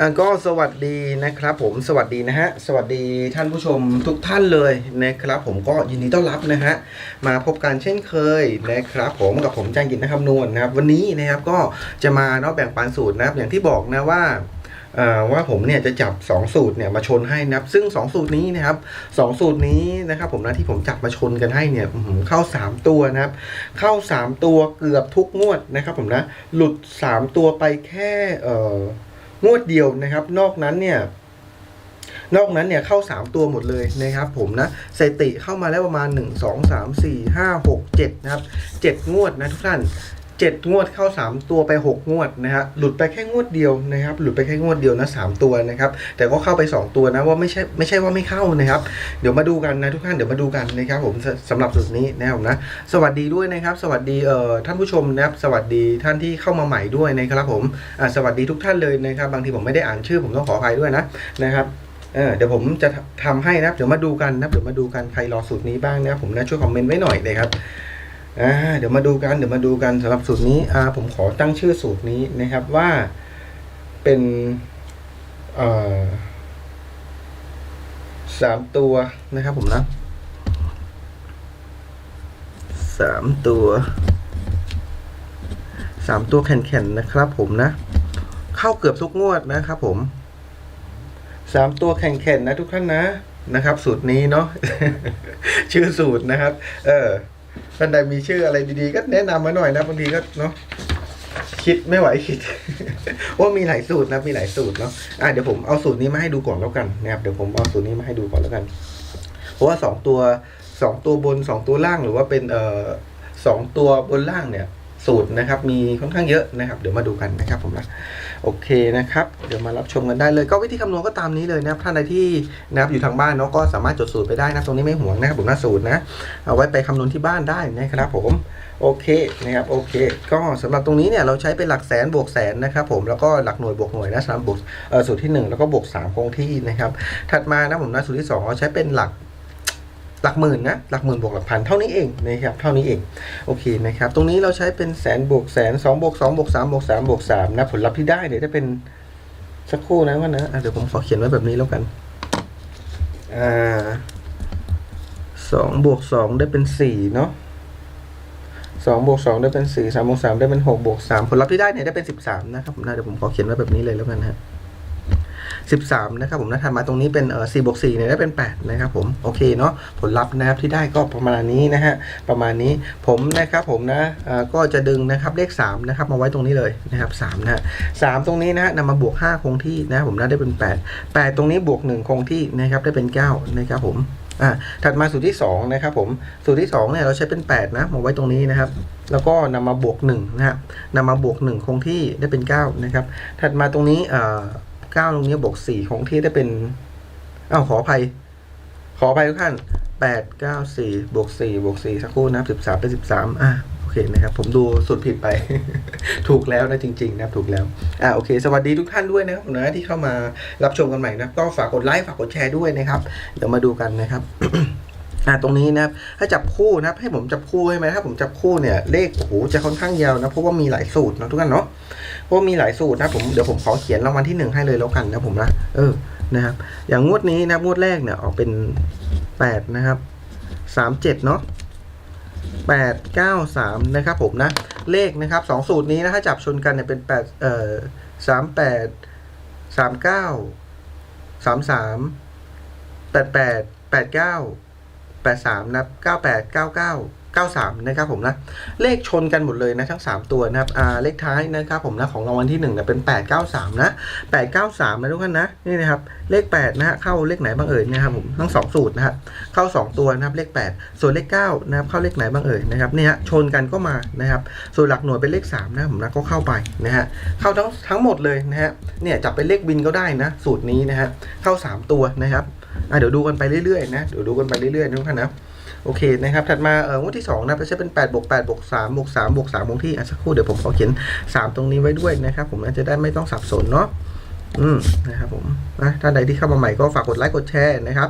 อ่าก็สวัสดีนะครับผมสวัสดีนะฮะสวัสดีท่านผู้ชมทุกท่านเลยนะครับผมก็ยินดีต้อนรับนะฮะมาพบกันเช่นเคยนะครับผมกับผมจางกินนะครับนวลนะครับ วันนี้นะครับก็จะมาเนาะแบ่งปันสูตรนะครับอย่างที่บอกนะว่าอ่อว่าผมเนี่ยจะจับ 2 สูตรเนี่ยมาชนให้นะครับ ซึ่ง 2 สูตรนี้นะครับสองสูตรนี้นะครับผมนะที่ผมจับมาชนกันให้เนี่ยเข้า 3 ตัวนะครับ เข้า 3 ตัวเกือบทุกงวดนะครับผมนะหลุด 3 ตัวไปแค่ งวดเดียวนะครับ นอกนั้นเนี่ยนอกนั้นเนี่ยเข้า 3 ตัวหมดเลยนะครับผมนะสถิติเข้ามาแล้วประมาณ 1 2 3 4 5 6 7 นะครับ 7 งวดนะทุกท่าน 7งวดเข้า3ตัวไป6งวดนะฮะหลุดไปแค่งวดเดียวนะครับ หลุดไปแค่งวดเดียวนะ3ตัวนะครับ แต่ก็เข้าไป2ตัวนะว่าไม่ใช่ไม่ใช่ว่าไม่เข้านะครับ เดี๋ยวมาดูกันนะทุกท่านเดี๋ยวมาดูกันนะครับผมสสำหรับสูตรนี้นะครับผมนะ สวัสดีด้วยนะครับ สวัสดีเอ่อท่านผู้ชมนะครับ สวัสดีท่านที่เข้ามาใหม่ด้วยนะครับผมอ่าสวัสดีทุกท่านเลยนะครับ บางทีผมไม่ได้อ่านชื่อผมต้องขออภัยด้วยนะนะครับเออเดี๋ยวผมจะทำให้นะเดี๋ยวมาดูกันนะเดี๋ยวมาดูกันใครรอสูตรนี้บ้างนะผมนะช่วยคอมเมนต์ไว้หน่อยนะครับ อ่าเดี๋ยวมาดูกันเดี๋ยวมาดูกันสำหรับสูตรนี้อ่าผมขอตั้งชื่อสูตรนี้นะครับว่าเป็นเอ่อสามตัวนะครับผมนะสามตัวสามตัวแข็งๆนะครับ ผมนะ เข้าเกือบทุกงวดนะครับผมสามตัวแข็งๆนะทุกท่านนะนะครับ สูตรนี้เนาะชื่อสูตรนะครับ เออ ท่านใดมีชื่ออะไรดีๆ ก็แนะนำมาหน่อยนะบางทีก็เนาะคิดไม่ไหวคิด ว่ามีหลายสูตรนะมีหลายสูตรเนาะอะเดี๋ยวผมเอาสูตรนี้มาให้ดูก่อนแล้วกันนะครับเดี๋ยวผมเอาสูตรนี้มาให้ดูก่อนแล้วกัน เพราะว่าสองตัวสองตัวบนสองตัวล่างหรือว่าเป็นเอ่อสองตัวบนล่างเนี่ย สูตรนะครับมีค่อนข้างเยอะนะครับเดี๋ยวมาดูกันนะครับผมนะโอเคนะครับเดี๋ยวมารับชมกันได้เลย ก็วิธีคำนวณก็ตามนี้เลยนะครับท่านใดที่นะครับอยู่ทางบ้านเนาะก็สามารถจดสูตรไปได้นะตรงนี้ไม่ห่วงนะครับผมนะสูตรนะเอาไว้ไปคำนวณที่บ้านได้นะครับผมโอเคนะครับโอเค ก็สำหรับตรงนี้เนี่ยเราใช้เป็นหลักแสนบวกแสนนะครับผมแล้วก็หลักหน่วยบวกหน่วยนะสำหรับบวกสูตรที่หนึ่งแล้วก็บวกสามคงที่นะครับถัดมานะผมนะสูตรที่สองเราใช้เป็นหลัก หลักหมื่นนะหลักหมื่นบวกหลักพันเท่านี้เองนะครับเท่านี้เองโอเคนะครับตรงนี้เราใช้เป็นแสนบวกแสนสองบวกสองบวกสามบวกสามบวกสามนะผลลัพธ์ที่ได้เนี่ยจะเป็นสักครู่นะว่านะอะเดี๋ยวผมขอเขียนไว้แบบนี้แล้วกันอ่าสองบวกสองได้เป็นสี่เนาะสองบวกสองได้เป็นสี่สามบวกสามได้เป็นหกบวกสามผลลัพธ์ที่ได้เนี่ยได้เป็นสิบสามนะครับผมนะเดี๋ยวผมขอเขียนไว้แบบนี้เลยแล้วกันนะฮะ สิบสามนะครับผมนะถัดมาตรงนี้เป็นเอ่อสี่บวกสี่เนี่ยได้เป็นแปดนะครับผม โอเคเนาะผลลัพธ์นะครับที่ได้ก็ประมาณนี้นะฮะประมาณนี้ผมนะครับผมนะอ่าก็จะดึงนะครับเลขสามนะครับมาไว้ตรงนี้เลยนะครับสามนะฮะสามตรงนี้นะฮะนำมาบวกห้าคงที่นะครับผมนะได้เป็นแปดแปดตรงนี้บวกหนึ่งคงที่นะครับได้เป็นเก้านะครับผมอ่าถัดมาสูตรที่สองนะครับผมสูตรที่สองเนี่ยเราใช้เป็นแปดนะมาไว้ตรงนี้นะครับ แล้วก็นำมาบวกหนึ่งนะฮะนำมาบวกหนึ่งคงที่ได้เป็นเก้านะครับ ถัดมาตรงนี้เอ่อ เก้าตรงนี้บวกสี่คงที่ได้เป็นอ้าวขออภัย ขออภัยทุกท่านแปดเก้าสี่บวกสี่บวกสี่สักครู่นะสิบสามเป็นสิบสามอะโอเคนะครับ ผมดูสูตรผิดไป ถูกแล้วนะจริง ๆ นะถูกแล้วอ่าโอเค สวัสดีทุกท่านด้วยนะครับนะที่เข้ามารับชมกันใหม่นะก็ฝากกดไลค์ฝากกดแชร์ด้วยนะครับ เดี๋ยวมาดูกันนะครับอ่าตรงนี้นะครับถ้าจับคู่นะครับให้ผมจับคู่ให้ไหมถ้าผมจับคู่เนี่ยเลขโอ้โหจะค่อนข้างยาวนะเพราะว่ามีหลายสูตรนะทุกท่านเนาะ เพราะว่ามีหลายสูตรนะผมเดี๋ยวผมขอเขียนรางวัลที่หนึ่งให้เลยแล้วกันนะผมนะเออนะครับ อย่างงวดนี้นะงวดแรกเนี่ยออกเป็นแปดนะครับสามเจ็ดเนาะแปดเก้าสามนะครับผมนะ เลขนะครับสองสูตรนี้นะถ้าจับชนกันเนี่ยเป็นแปดเอ่อสามแปดสามเก้าสามสามแปดแปดแปดเก้าแปดสามนะเก้าแปดเก้าเก้า เก้าสามนะครับผมนะเลขชนกันหมดเลยนะทั้งสามตัวนะครับอ่าเลขท้ายนะครับผมนะของรางวัลที่หนึ่งเนี่ยเป็นแปดเก้าสามนะแปดเก้าสามนะทุกท่านนะนี่นะครับเลขแปดนะฮะเข้าเลขไหนบ้างเอ่ยนะครับผมทั้งสองสูตรนะฮะเข้าสองตัวนะครับเลขแปดส่วนเลขเก้านะครับเข้าเลขไหนบ้างเอ่ยนะครับเนี่ยฮะชนกันก็มานะครับส่วนหลักหน่วยเป็นเลขสามนะผมนะก็เข้าไปนะฮะเข้าทั้งทั้งหมดเลยนะฮะเนี่ยจับเป็นเลขบินก็ได้นะสูตรนี้นะฮะเข้าสามตัวนะครับอะเดี๋ยวดูกันไปเรื่อยๆนะเดี๋ยวดูกันไปเรื่อยๆนะทุกท่านนะ โอเคนะครับ ถัดมาเอองวดที่2นะจะเป็น8บวก8บวก3บวก3บวก3บวกที่อะสักครู่เดี๋ยวผมขอเขียน 3 ตรงนี้ไว้ด้วยนะครับ ผมนะจะได้ไม่ต้องสับสนเนาะอืมนะครับผมนะท่านใดที่เข้ามาใหม่ก็ฝากกดไลค์กดแชร์นะครับ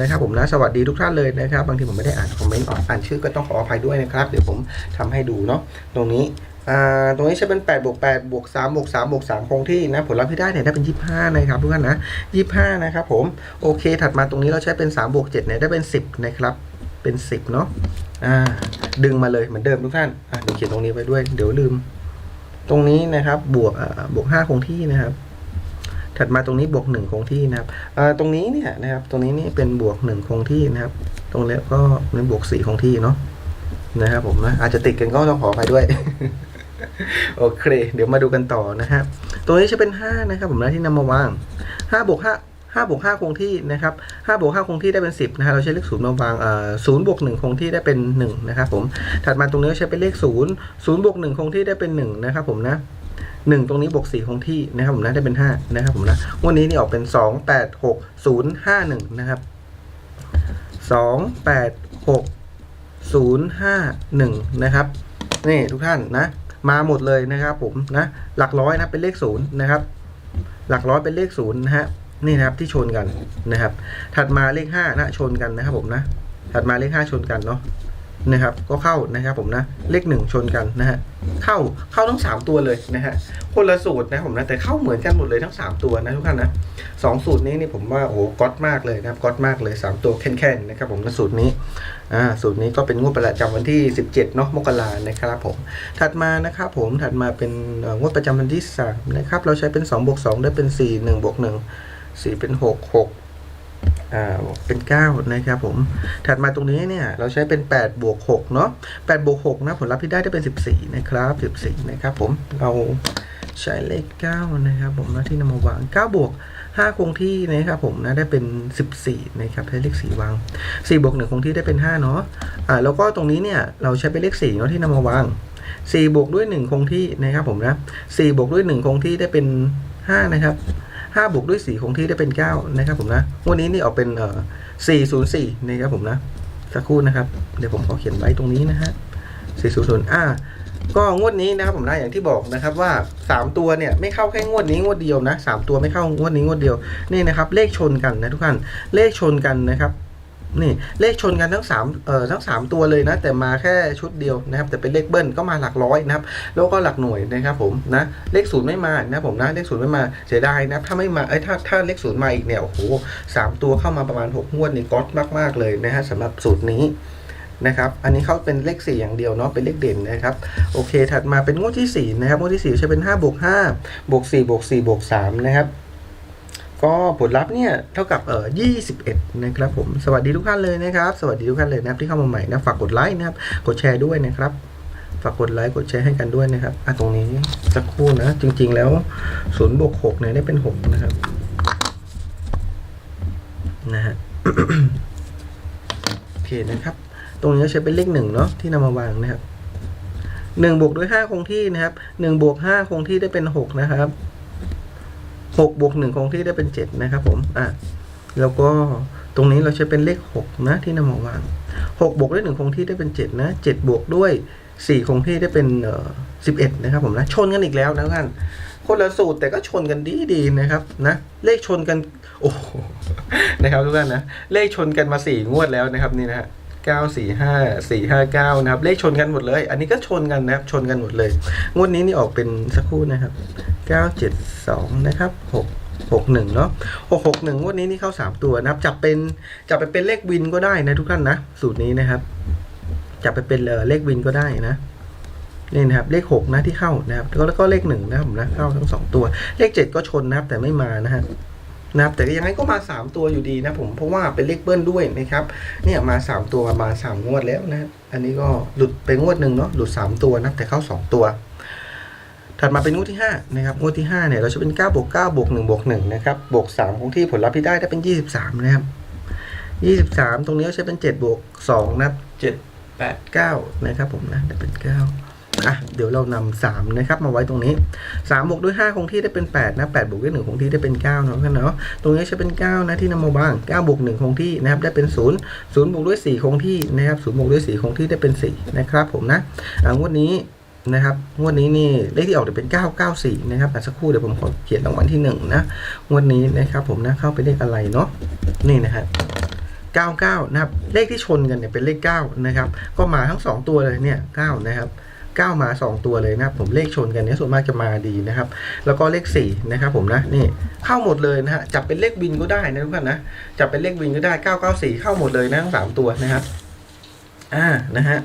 นะครับผมนะสวัสดีทุกท่านเลยนะครับ บางทีผมไม่ได้อ่านคอมเมนต์อ่านชื่อก็ต้องขออภัยด้วยนะครับ เดี๋ยวผมทำให้ดูเนาะตรงนี้อ่าตรงนี้ใช้เป็น8บวก8บวก3บวก3บวก3คงที่นะผลลัพธ์ที่ได้เนี่ยได้เป็น 25 นะครับทุกท่านนะ 25 นะครับผม โอเค ถัดมาตรงนี้เราใช้เป็น3บวก7เนี่ยได้เป็น 10 นะครับ เป็น 10 เนาะอ่าดึงมาเลยเหมือนเดิมทุกท่านอะเดี๋ยวเขียนตรงนี้ไว้ด้วย เดี๋ยวลืม ตรงนี้นะครับ บวกอ่าบวก5คงที่นะครับ ถัดมาตรงนี้บวก1คงที่นะครับอ่าตรงนี้เนี่ยนะครับ ตรงนี้นี่เป็นบวก1คงที่นะครับ ตรงนี้ก็เป็นบวก4คงที่เนาะนะครับผมนะอาจจะติดกันก็ต้องขอไปด้วยโอเค เดี๋ยวมาดูกันต่อนะครับ ตัวนี้จะเป็น 5 นะครับ ผมนะที่นำมาวาง5บวก5 5บวก5คงที่นะครับ5บวก5คงที่ได้เป็น 10นะฮะเราใช้เลขศูนย์มาวางเอ่อ0บวก1คงที่ได้เป็น1นะครับผมถัดมาตรงนี้ใช้เป็นเลข 0 0บวก1คงที่ได้เป็น1นะครับผมนะ1ตรงนี้บวก4คงที่นะครับผมนะได้เป็น5นะครับผมนะวันนี้นี่ออกเป็น2 8 6 0 5 1นะครับ2 8 6 0 5 1นะครับนี่ทุกท่านนะ มาหมดเลยนะครับผมนะหลักร้อยนะเป็นเลขศูนย์นะครับ หลักร้อยเป็นเลขศูนย์นะฮะ นี่นะครับที่ชนกันนะครับ ถัดมาเลขห้านะชนกันนะครับผมนะถัดมาเลขห้าชนกันเนาะนะครับ ก็เข้านะครับผมนะเลขหนึ่งชนกันนะฮะเข้าเข้าทั้งสามตัวเลยนะฮะคนละสูตรนะผมนะแต่เข้าเหมือนกันหมดเลยทั้งสามตัวนะทุกท่านนะสองสูตรนี้นี่ผมว่าโอ้โหก๊อตมากเลยนะครับก๊อตมากเลยสามตัวแค่นๆนะครับผมนะสูตรนี้อ่าสูตรนี้ก็เป็นงวดประจำวันที่17เจ็ดเนาะมกรานะครับผมถัดมานะครับผมถัดมาเป็นงวดประจำวันที่3นะครับเราใช้เป็น2บวก2ได้เป็น4 1บวก1 4เป็น6 6อ่าเป็น9นะครับผมถัดมาตรงนี้เนี่ยเราใช้เป็น8บวก6เนาะ8บวก6นะผลลัพธ์ที่ได้ได้เป็น14นะครับ14นะครับผมเราใช้เลข9นะครับผมนะที่นำมาวาง9บวก5คงที่นะครับผมนะได้เป็น14นะครับใช้เลข4วาง4บวก1คงที่ได้เป็น5เนาะอ่าแล้วก็ตรงนี้เนี่ยเราใช้เป็นเลข4เนาะที่นำมาวาง4บวกด้วย1คงที่นะครับผมนะ4บวกด้วย1คงที่ได้เป็น5นะครับ 5บวกด้วย 4 คงที่ได้เป็น 9 นะครับผมนะวันนี้นี่ออกเป็นเอ่อ404 นะครับผมนะ สักครู่นะครับ เดี๋ยวผมขอเขียนไว้ตรงนี้นะฮะ400อ่าก็งวดนี้นะครับผมนะอย่างที่บอกนะครับว่า 3 ตัวเนี่ยไม่เข้าแค่งวดนี้งวดเดียวนะ3ตัวไม่เข้างวดนี้งวดเดียวนี่นะครับเลขชนกันนะทุกท่านเลขชนกันนะครับ นี่เลขชนกันทั้งสามเอ่อทั้งสามตัวเลยนะ แต่มาแค่ชุดเดียวนะครับ แต่เป็นเลขเบิ้ลก็มาหลักร้อยนะครับ แล้วก็หลักหน่วยนะครับผมนะเลขศูนย์ไม่มานะผมนะเลขศูนย์ไม่มาเสียดายนะถ้าไม่มาเอ้ถ้าถ้าเลขศูนย์มาอีกเนี่ยโอ้โหสามตัวเข้ามาประมาณหกงวดนี่ก๊อตมากๆเลยนะฮะสำหรับสูตรนี้นะครับ อันนี้เขาเป็นเลข 4 อย่างเดียวเนาะ เป็นเลขเด่นนะครับ โอเค ถัดมาเป็นงวดที่ 4 นะครับ งวดที่ 4 ใช้เป็น5บวก5บวก4บวก4บวก3นะครับ ก็ผลลัพธ์เนี่ยเท่ากับเอ่อ21 นะครับผม สวัสดีทุกท่านเลยนะครับ สวัสดีทุกท่านเลยนะครับที่เข้ามาใหม่นะฝากกดไลค์นะครับ กดแชร์ด้วยนะครับ ฝากกดไลค์กดแชร์ให้กันด้วยนะครับ อะตรงนี้สักครู่นะ จริง ๆ แล้ว0บวก6เนี่ยได้เป็น6นะครับ นะฮะ โอเคนะครับ ตรงนี้ใช้เป็นเลขหนึ่งเนาะที่นำมาวางนะครับหนึ่งบวกด้วยห้าคงที่นะครับหนึ่งบวกห้าคงที่ได้เป็นหกนะครับ หกบวกหนึ่งคงที่ได้เป็นเจ็ดนะครับผมอะแล้วก็ตรงนี้เราใช้เป็นเลขหกนะที่นำมาวางหกบวกด้วยหนึ่งคงที่ได้เป็นเจ็ดนะเจ็ดบวกด้วยสี่คงที่ได้เป็นเอ่อสิบเอ็ดนะครับผมนะชนกันอีกแล้วนะท่านคนละสูตรแต่ก็ชนกันดีดีนะครับนะเลขชนกันโอ้โหนะครับทุกท่านนะเลขชนกันมาสี่งวดแล้วนะครับนี่นะฮะ เก้าสี่ห้าสี่ห้าเก้านะครับ เลขชนกันหมดเลย อันนี้ก็ชนกันนะครับ ชนกันหมดเลย งวดนี้นี่ออกเป็นสักครู่นะครับเก้าเจ็ดสองนะครับหกหกหนึ่งเนาะหกหกหนึ่งงวดนี้นี่เข้าสามตัวนะครับ จับเป็นจับไปเป็นเลขวินก็ได้นะทุกท่านนะ สูตรนี้นะครับ จับไปเป็นเลขวินก็ได้นะนี่นะครับเลขหกนะที่เข้านะครับแล้วก็เลขหนึ่งนะครับผมนะเข้าทั้งสองตัว เลขเจ็ดก็ชนนะครับแต่ไม่มานะฮะ นะครับแต่ก็ยังไงก็มา 3 ตัวอยู่ดีนะผมเพราะว่าเป็นเลขเบิ้ลด้วยนะครับเนี่ยมา 3 ตัวมาสามงวดแล้วนะอันนี้ก็หลุดไปงวดหนึ่งเนาะหลุด 3 ตัวนะแต่เข้า 2 ตัว ถัดมาเป็นงวดที่5นะครับงวดที่5เนี่ยเราจะเป็น9บวก9บวก1บวก1นะครับบวก3คงที่ผลลัพธ์ที่ได้ได้เป็น 23นะครับ23 ตรงนี้เราใช้เป็น 7 บวก2นะครับ7 8 9นะครับผมนะได้เป็น 9 อะเดี๋ยวเรานำสามนะครับมาไว้ตรงนี้สามบวกด้วยห้าคงที่ได้เป็นแปดนะแปดบวกด้วยหนึ่งคงที่ได้เป็นเก้าเนาะท่านเนาะตรงนี้ใช้เป็นเก้านะที่นำมาบ้างเก้าบวกหนึ่งคงที่นะครับได้เป็นศูนย์ศูนย์บวกด้วยสี่คงที่นะครับศูนย์บวกด้วยสี่คงที่ได้เป็นสี่นะครับผมนะอ่างวดนี้นะครับงวดนี้นี่เลขที่ออกจะเป็นเก้าเก้าสี่นะครับอ่สักครู่เดี๋ยวผมขอเขียนรางวัลที่หนึ่งนะงวดนี้นะครับผมนะเข้าไปเลขอะไรเนาะนี่นะฮะ99 นะครับ เลขที่ชนกันเนี่ยเป็นเลข 9 นะครับ ก็มาทั้ง 2 ตัวเลยเนี่ย 9 นะครับ 9 มา 2 ตัวเลยนะครับผมเลขชนกันเนี่ยส่วนมากจะมาดีนะครับ แล้วก็เลข4นะครับผมนะนี่เข้าหมดเลยนะฮะจับเป็นเลขวินก็ได้นะทุกท่านนะจับเป็นเลขวินก็ได้ 994 เข้าหมดเลยนะทั้งสามตัวนะครับอ่านะฮะ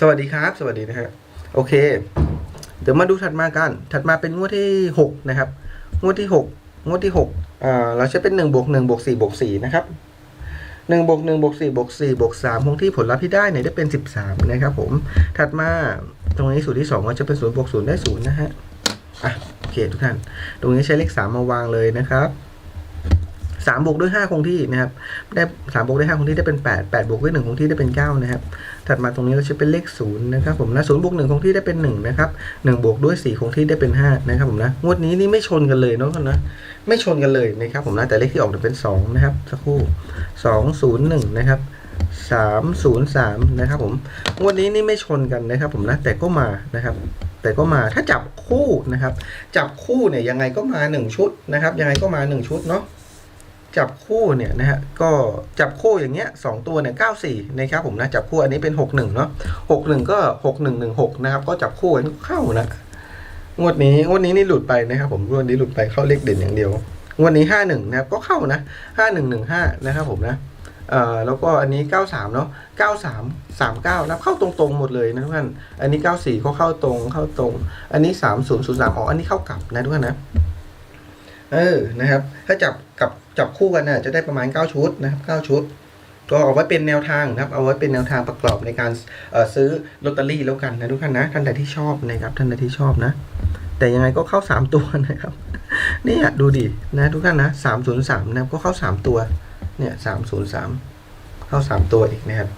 สวัสดีครับ สวัสดีนะฮะโอเค เดี๋ยวมาดูถัดมากัน ถัดมาเป็นงวดที่ 6 นะครับ งวดที่ 6 งวดที่6อ่าเราใช้เป็น1บวก1บวก4บวก4นะครับ 1บวก1บวก4บวก4บวก3คงที่ผลลัพธ์ที่ได้เนี่ยได้เป็น 13 นะครับผม ถัดมาตรงนี้สูตรที่ 2 ก็จะเป็น0บวก0ได้0นะฮะ อะ โอเคทุกท่าน ตรงนี้ใช้เลข 3 มาวางเลยนะครับ 3บวกด้วย5คงที่นะครับได้3บวกด้วย5คงที่ได้เป็น8 8บวกด้วย1คงที่ได้เป็น9นะครับถัดมาตรงนี้เราใช้เป็นเลข0นย์นะครับผมนะ0บวก1คงที่ได้เป็น1นะครับ1บวกด้วย4คงที่ได้เป็น5นะครับผมนะงวดนี้นี่ไม่ชนกันเลยเนาะนะไม่ชนกันเลยนะครับผมนะแต่เลขที่ออกเนี่ยเป็น2นะครับสักครู่201นะครับ303นะครับผมงวดนี้นี่ไม่ชนกันนะครับผมนะแต่ก็มานะครับแต่ก็มาถ้าจับคู่นะครับ จับคู่เนี่ยยังไงก็มา 1 ชุดนะครับ ยังไงก็มา 1 ชุดเนาะ จับคู่เนี่ยนะฮะก็จับคู่อย่างเงี้ยสองตัวเนี่ยเก้าสี่นะครับผมนะจับคู่อันนี้เป็นหกหนึ่งเนาะหกหนึ่งก็หกหนึ่งหนึ่งหกนะครับก็จับคู่กันเข้านะงวดนี้งวดนี้นี่หลุดไปนะครับผมงวดนี้หลุดไปเข้าเลขเด่นอย่างเดียวงวดนี้ห้าหนึ่งนะครับก็เข้านะห้าหนึ่งหนึ่งห้านะครับผมนะเอ่อแล้วก็อันนี้เก้าสามเนาะเก้าสามสามเก้านะเข้าตรงๆหมดเลยนะทุกท่านอันนี้เก้าสี่ก็เข้าตรงเข้าตรง อันนี้สามศูนย์ศูนย์สามอ๋ออันนี้เข้ากลับนะทุกท่านนะเออนะครับ ถ้าจับกับ จับคู่กันน่ะจะได้ประมาณ 9 ชุดนะครับ9ชุด ก็เอาไว้เป็นแนวทางนะครับ เอาไว้เป็นแนวทางประกอบในการซื้อลอตเตอรี่แล้วกันนะทุกท่านนะท่านใดที่ชอบนะครับท่านใดที่ชอบนะ แต่ยังไงก็เข้า 3 ตัวนะครับเนี่ยดูดินะทุกท่านนะ303นะครับก็เข้า 3 ตัวเนี่ย303 เข้า 3 ตัวอีกนะครับ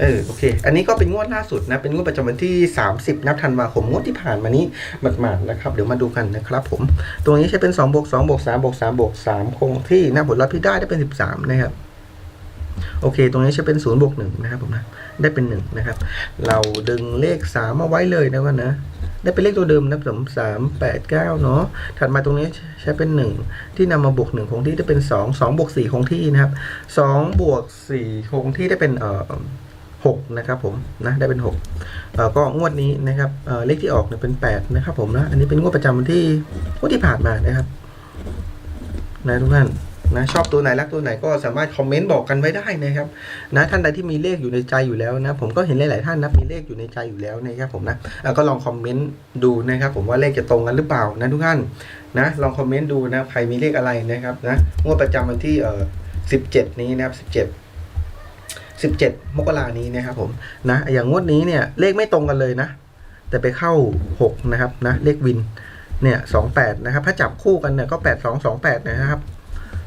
เออโอเค อันนี้ก็เป็นงวดล่าสุดนะ เป็นงวดประจำวันที่ 30 นับธันวาคมงวดที่ผ่านมานี้หมาดๆนะครับ เดี๋ยวมาดูกันนะครับผมตรงนี้ใช้เป็น2บวก2บวก3บวก3บวก3คงที่นะผลลัพธ์ที่ได้ได้เป็น 13 นะครับ โอเค ตรงนี้ใช้เป็น0บวก1นะครับผมนะ ได้เป็น 1 นะครับ เราดึงเลข 3 มาไว้เลยนะว่านะได้เป็นเลขตัวเดิมนะผมสามแปดเก้าเนาะ ถัดมาตรงนี้ใช้เป็น1ที่นำมาบวก1คงที่ได้เป็น2 2บวก4คงที่นะครับ2บวก4คงที่ได้เป็นเอ่อ 6นะครับผมนะได้เป็น6เอ่อก็งวดนี้นะครับเอ่อเลขที่ออกเนี่ยเป็น8นะครับผมนะอันนี้เป็นงวดประจำวันที่งวดที่ผ่านมานะครับนะทุกท่านนะชอบตัวไหนรักตัวไหนก็สามารถคอมเมนต์บอกกันไว้ได้นะครับนะท่านใดที่มีเลขอยู่ในใจอยู่แล้วนะผมก็เห็นหลาย ๆ ท่านนะมีเลขอยู่ในใจอยู่แล้วนะครับผมนะอะก็ลองคอมเมนต์ดูนะครับ ผมว่าเลขจะตรงกันหรือเปล่านะทุกท่านนะลองคอมเมนต์ดูนะใครมีเลขอะไรนะครับนะงวดประจำวันที่เอ่อ17 นี้นะครับ17 17 มกรานี้นะครับผมนะอย่างงวดนี้เนี่ยเลขไม่ตรงกันเลยนะ แต่ไปเข้า 6 นะครับนะเลขวินเนี่ย28นะครับ ถ้าจับคู่กันเนี่ยก็8228นะครับ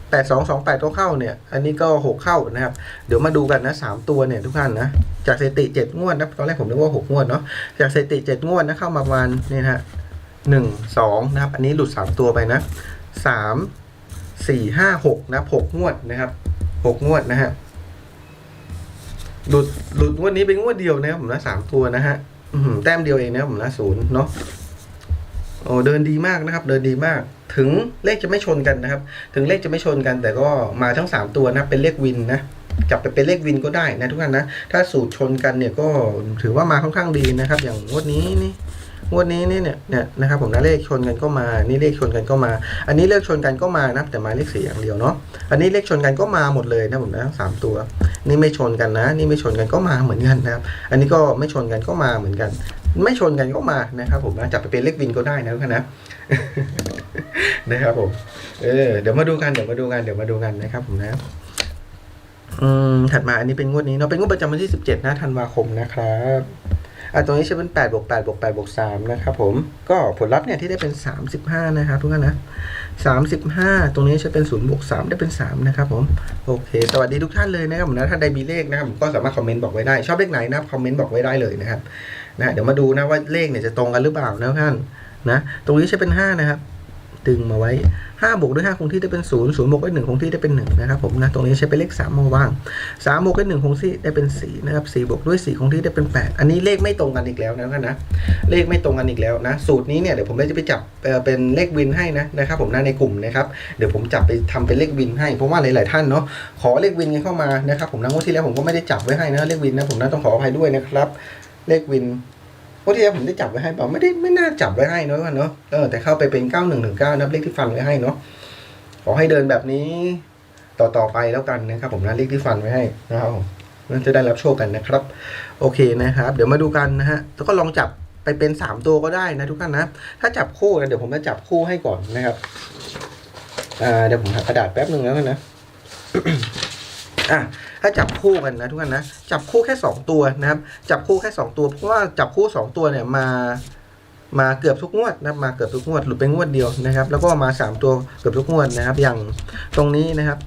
แปดสองสองแปดก็เข้าเนี่ย อันนี้ก็หกเข้านะครับ เดี๋ยวมาดูกันนะสามตัวเนี่ยทุกท่านนะ จากสถิติเจ็ดงวดนะ ตอนแรกผมนึกว่าหกงวดเนาะ จากสถิติเจ็ดงวดนะเข้ามาประมาณนี่ฮะหนึ่งสองนะครับ อันนี้หลุดสามตัวไปนะสามสี่ห้าหกนะหกงวดนะครับหกงวดนะฮะ หลุดหลุดงวดนี้เป็นงวดเดียวนะครับผมนะสามตัวนะฮะแต้มเดียวเองนะผมนะศูนย์เนาะโอ้เดินดีมากนะครับ เดินดีมาก ถึงเลขจะไม่ชนกันนะครับ ถึงเลขจะไม่ชนกัน แต่ก็มาทั้ง 3 ตัวนะเป็นเลขวินนะจับไปเป็นเลขวินก็ได้นะทุกท่านนะ ถ้าสูตรชนกันเนี่ยก็ถือว่ามาค่อนข้างดีนะครับ อย่างงวดนี้นี่ งวดนี้นี่เนี่ยเนี่ยนะครับผมนะเลขชนกันก็มา นี่เลขชนกันก็มา อันนี้เลขชนกันก็มานะแต่มาเลขสี่อย่างเดียวเนาะ อันนี้เลขชนกันก็มาหมดเลยนะผมนะสามตัว นี่ไม่ชนกันนะ นี่ไม่ชนกันก็มาเหมือนกันนะครับ อันนี้ก็ไม่ชนกันก็มาเหมือนกัน ไม่ชนกันก็มานะครับผมนะจับไปเป็นเลขวินก็ได้นะทุกท่านะนะครับผม เออ เดี๋ยวมาดูกัน เดี๋ยวมาดูกัน เดี๋ยวมาดูกันนะครับผมนะอืมถัดมาอันนี้เป็นงวดนี้เนาะ เป็นงวดประจำวันที่17นะธันวาคมนะครับ อะตรงนี้ใช้เป็น8บวก8บวก8บวก3นะครับผมก็ผลลัพธ์เนี่ยที่ได้เป็น 35 นะครับทุกท่านนะ35 ตรงนี้ใช้เป็น0บวก3ได้เป็น 3 นะครับผมโอเค สวัสดีทุกท่านเลยนะครับผมนะถ้าใดมีเลขนะครับผมก็สามารถคอมเมนต์บอกไว้ได้ ชอบเลขไหนนะครับคอมเมนต์บอกไว้ได้เลยนะครับนะเดี๋ยวมาดูนะว่าเลขเนี่ยจะตรงกันหรือเปล่านะท่านนะตรงนี้ใช้เป็น 5 นะครับ ดึงมาไว้5บวกด้วย5คงที่ได้เป็น0 0บวกด้วย1คงที่ได้เป็น1นะครับผมนะตรงนี้ใช้เป็นเลข 3 มาวาง3บวกด้วย1คงที่ได้เป็น4นะครับ4บวกด้วย4คงที่ได้เป็น 8 อันนี้เลขไม่ตรงกันอีกแล้วนะท่านนะเลขไม่ตรงกันอีกแล้วนะสูตรนี้เนี่ยเดี๋ยวผมจะไปจับเป็นเลขวินให้นะนะครับผมนะในกลุ่มนะครับเดี๋ยวผมจับไปทำเป็นเลขวินให้เพราะว่าหลาย ๆ ท่านเนาะขอเลขวินกันเข้ามานะครับผมนะงวดที่แล้วผมก็ไม่ได้จับไว้ให้นะเลขวินนะผมนะต้องขออภัยด้วยนะครับเลขวิน วันที่แล้วผมได้จับไว้ให้เปล่าไม่ได้ไม่น่าจับไว้ให้เนอะว่าเนาะเออแต่เข้าไปเป็นเก้าหนึ่งหนึ่งเก้านะเลขที่ฟันไว้ให้เนาะขอให้เดินแบบนี้ ต่อต่อไปแล้วกันนะครับ ผมนะเลขที่ฟันไว้ให้นะครับผมจะได้รับโชคกันนะครับ โอเคนะครับ เดี๋ยวมาดูกันนะฮะแล้วก็ลองจับไปเป็นสามตัวก็ได้นะทุกท่านนะ ถ้าจับคู่นะเดี๋ยวผมจะจับคู่ให้ก่อนนะครับ อ่าเดี๋ยวผมหากระดาษแป๊บหนึ่งแล้วกันนะ อะถ้าจับคู่กันนะทุกท่านนะจับคู่แค่สองตัวนะครับ จับคู่แค่สองตัวเพราะว่าจับคู่สองตัวเนี่ยมามาเกือบทุกงวดนะครับมาเกือบทุกงวดหรือเป็นงวดเดียวนะครับ แล้วก็มาสามตัวเกือบทุกงวดนะครับ อย่างตรงนี้นะครับ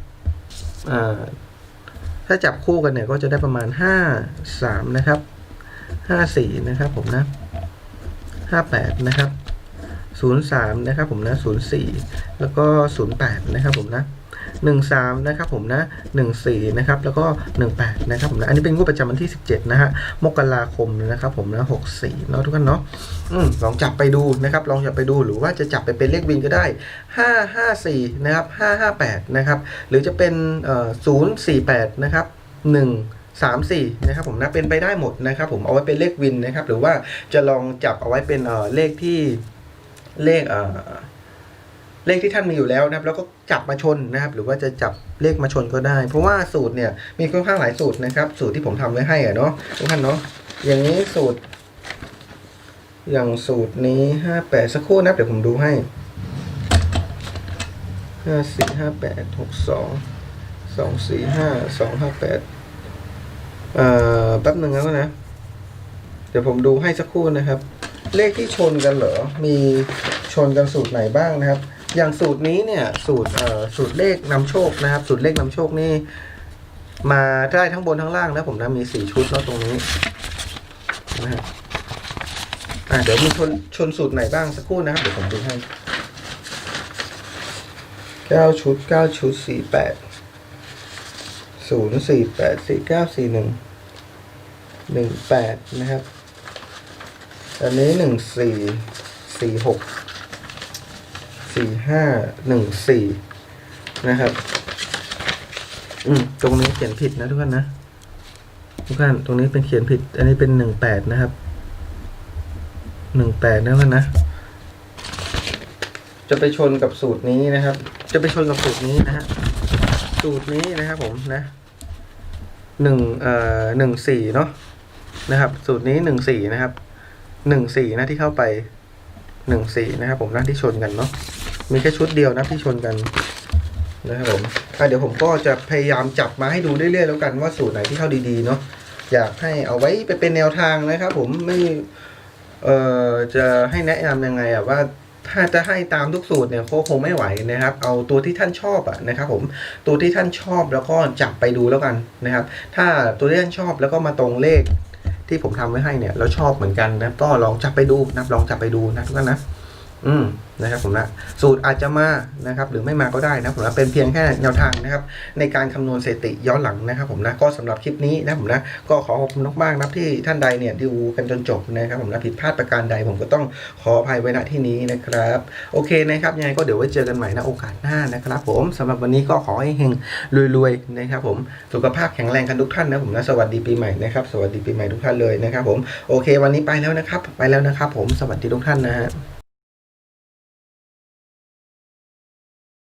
อ่าถ้าจับคู่กันเนี่ยก็จะได้ประมาณห้าสามนะครับห้าสี่นะครับผมนะห้าแปดนะครับศูนย์สามนะครับผมนะศูนย์สี่แล้วก็ศูนย์แปดนะครับผมนะ หนึ่งสามนะครับผมนะหนึ่งสี่นะครับแล้วก็หนึ่งแปดนะครับผมนะอันนี้เป็นงวดประจำวันที่สิบเจ็ดนะฮะมกราคมนะครับผมนะหกสี่เนาะทุกท่านเนาะอืมลองจับไปดูนะครับลองจับไปดูหรือว่าจะจับไปเป็นเลขวินก็ได้ห้าห้าสี่นะครับห้าห้าแปดนะครับหรือจะเป็นเอ่อศูนย์สี่แปดนะครับหนึ่งสามสี่นะครับผมนะเป็นไปได้หมดนะครับผมเอาไว้เป็นเลขวินนะครับหรือว่าจะลองจับเอาไว้เป็นเอ่อเลขที่เลขเอ่อเลขที่ท่านมีอยู่แล้วนะครับแล้วก็ จับมาชนนะครับ หรือว่าจะจับเลขมาชนก็ได้ เพราะว่าสูตรเนี่ยมีค่อนข้างหลายสูตรนะครับ สูตรที่ผมทำไว้ให้อะเนาะทุกท่านเนาะอย่างนี้สูตร อย่างสูตรนี้ห้าแปดสักครู่นะเดี๋ยวผมดูให้ห้าสี่ห้าแปดหกสองสองสี่ห้าสองห้าแปดเอ่อแป๊บหนึ่งแล้วนะ เดี๋ยวผมดูให้สักครู่นะครับ เลขที่ชนกันเหรอ มีชนกันสูตรไหนบ้างนะครับ อย่างสูตรนี้เนี่ยสูตรเอ่อสูตรเลขนำโชคนะครับ สูตรเลขนำโชคนี่ มาได้ทั้งบนทั้งล่างนะผมนะมีสี่ชุดเนาะตรงนี้นะฮะอ่าเดี๋ยวมีชนชนสูตรไหนบ้างสักครู่นะครับเดี๋ยวผมดูให้เก้าชุดเก้าชุดสี่แปดศูนย์สี่แปดสี่เก้าสี่หนึ่งหนึ่งแปดนะครับ อันนี้หนึ่งสี่สี่หก สี่ห้าหนึ่งสี่นะครับ อืมตรงนี้เขียนผิดนะทุกท่านนะทุกท่านตรงนี้เป็นเขียนผิด อันนี้เป็นหนึ่งแปดนะครับหนึ่งแปดนะท่านนะ จะไปชนกับสูตรนี้นะครับ จะไปชนกับสูตรนี้นะฮะสูตรนี้นะครับผมนะหนึ่งเอ่อหนึ่งสี่เนาะนะครับ สูตรนี้หนึ่งสี่นะครับหนึ่งสี่นะที่เข้าไปหนึ่งสี่นะครับผมนะที่ชนกันเนาะ มีแค่ชุดเดียวนะที่ชนกันนะครับผมอะเดี๋ยวผมก็จะพยายามจับมาให้ดูเรื่อยๆแล้วกันว่าสูตรไหนที่เข้าดีๆเนาะอยากให้เอาไว้ไปเป็นแนวทางนะครับ ผมไม่เอ่อจะให้แนะนำยังไงอะว่าถ้าจะให้ตามทุกสูตรเนี่ยคงไม่ไหวนะครับ เอาตัวที่ท่านชอบอะนะครับ ผมตัวที่ท่านชอบแล้วก็จับไปดูแล้วกันนะครับ ถ้าตัวที่ท่านชอบแล้วก็มาตรงเลขที่ผมทำไว้ให้เนี่ยเราชอบเหมือนกันนะก็ลองจับไปดูนะลองจับไปดูนะทุกท่านนะ อืมนะครับผมนะสูตรอาจจะมานะครับหรือไม่มาก็ได้นะผมนะเป็นเพียงแค่แนวทางนะครับในการคำนวณสถิติย้อนหลังนะครับผมนะก็สำหรับคลิปนี้นะผมนะก็ขอขอบคุณมากๆนะที่ท่านใดเนี่ยดูกันจนจบนะครับผมนะผิดพลาดประการใดผมก็ต้องขออภัยไว้ณที่นี้นะครับโอเคนะครับยังไงก็เดี๋ยวไว้เจอกันใหม่นะโอกาสหน้านะครับ ผมสำหรับวันนี้ก็ขอให้เฮงรวยๆนะครับผมสุขภาพแข็งแรงกันทุกท่านนะผมนะสวัสดีปีใหม่นะครับสวัสดีปีใหม่ทุกท่านเลยนะครับผมโอเค วันนี้ไปแล้วนะครับ ไปแล้วนะครับ ผมสวัสดีทุกท่านนะฮะ